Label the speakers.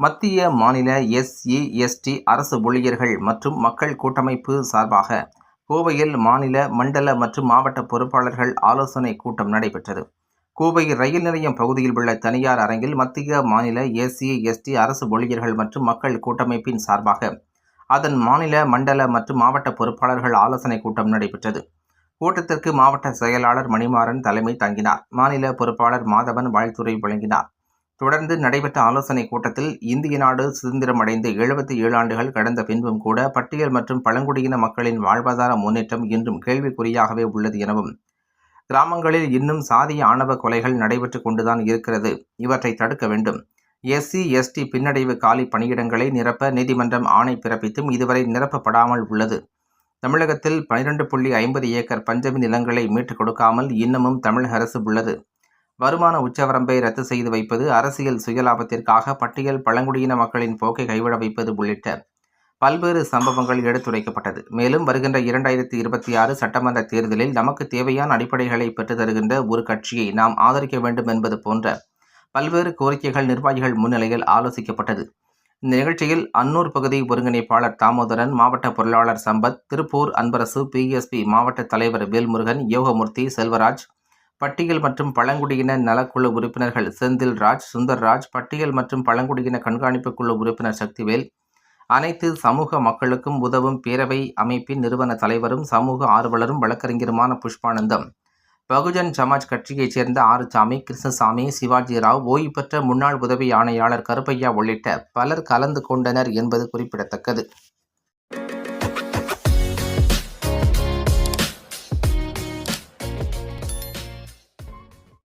Speaker 1: மத்திய மாநில SE ST அரசு ஊழியர்கள் மற்றும் மக்கள் கூட்டமைப்பு சார்பாக கோவையில் மாநில மண்டல மற்றும் மாவட்ட பொறுப்பாளர்கள் ஆலோசனை கூட்டம் நடைபெற்றது. கோவை ரயில் நிலையம் பகுதியில் உள்ள தனியார் அரங்கில் மத்திய மாநில எஸ்சி எஸ்டி அரசு ஊழியர்கள் மற்றும் மக்கள் கூட்டமைப்பின் சார்பாக அதன் மாநில மண்டல மற்றும் மாவட்ட பொறுப்பாளர்கள் ஆலோசனை கூட்டம் நடைபெற்றது. கூட்டத்திற்கு மாவட்ட செயலாளர் மணிமாறன் தலைமை தங்கினார். மாநில பொறுப்பாளர் மாதவன் வாழ்த்துறை வழங்கினார். தொடர்ந்து நடைபெற்ற ஆலோசனை கூட்டத்தில் இந்திய நாடு சுதந்திரம் அடைந்து எழுபத்தி ஏழு ஆண்டுகள் கடந்த பின்பும் கூட பட்டியல் மற்றும் பழங்குடியின மக்களின் வாழ்வாதார முன்னேற்றம் இன்றும் கேள்விக்குறியாகவே உள்ளது எனவும் கிராமங்களில் இன்னும் சாதிய ஆணவ கொலைகள் நடைபெற்று கொண்டுதான் இருக்கிறது. இவற்றை தடுக்க வேண்டும். எஸ்சி எஸ்டி பின்னடைவு காலி பணியிடங்களை நிரப்ப நீதிமன்றம் ஆணை பிறப்பித்தும் இதுவரை நிரப்பப்படாமல் உள்ளது. தமிழகத்தில் பனிரெண்டு புள்ளி ஐம்பது ஏக்கர் பஞ்சமி நிலங்களை மீட்டுக் கொடுக்காமல் இன்னமும் தமிழக அரசு உள்ளது. வருமான உச்சவரம்பை ரத்து செய்து வைப்பது அரசியல் சுயலாபத்திற்காக பட்டியல் பழங்குடியின மக்களின் போக்கை கைவிட வைப்பது உள்ளிட்ட பல்வேறு சம்பவங்கள் எடுத்துரைக்கப்பட்டது. மேலும் வருகின்ற இரண்டாயிரத்தி இருபத்தி ஆறு சட்டமன்ற தேர்தலில் நமக்கு தேவையான அடிப்படைகளை பெற்று தருகின்ற ஒரு கட்சியை நாம் ஆதரிக்க வேண்டும் என்பது போன்ற பல்வேறு கோரிக்கைகள் நிர்வாகிகள் முன்னிலையில் ஆலோசிக்கப்பட்டது. இந்த நிகழ்ச்சியில் அன்னூர் பகுதி ஒருங்கிணைப்பாளர் தாமோதரன் மாவட்ட பொருளாளர் சம்பத் திருப்பூர் அன்பரசு பிஎஸ்பி மாவட்ட தலைவர் வேல்முருகன் யோகமூர்த்தி செல்வராஜ் பட்டியல் மற்றும் பழங்குடியின நலக்குழு உறுப்பினர்கள் செந்தில்ராஜ் சுந்தர்ராஜ் பட்டியல் மற்றும் பழங்குடியின கண்காணிப்பு குழு உறுப்பினர் சக்திவேல் அனைத்து சமூக மக்களுக்கும் உதவும் பேரவை அமைப்பின் நிறுவன தலைவரும் சமூக ஆர்வலரும் வழக்கறிஞருமான புஷ்பானந்தம். பகுஜன் சமாஜ் கட்சியைச் சேர்ந்த ஆறுசாமி கிருஷ்ணசாமி சிவாஜி ராவ் ஓய்வு பெற்ற முன்னாள் உதவி ஆணையாளர் கருப்பையா உள்ளிட்ட பலர் கலந்து கொண்டனர் என்பது குறிப்பிடத்தக்கது.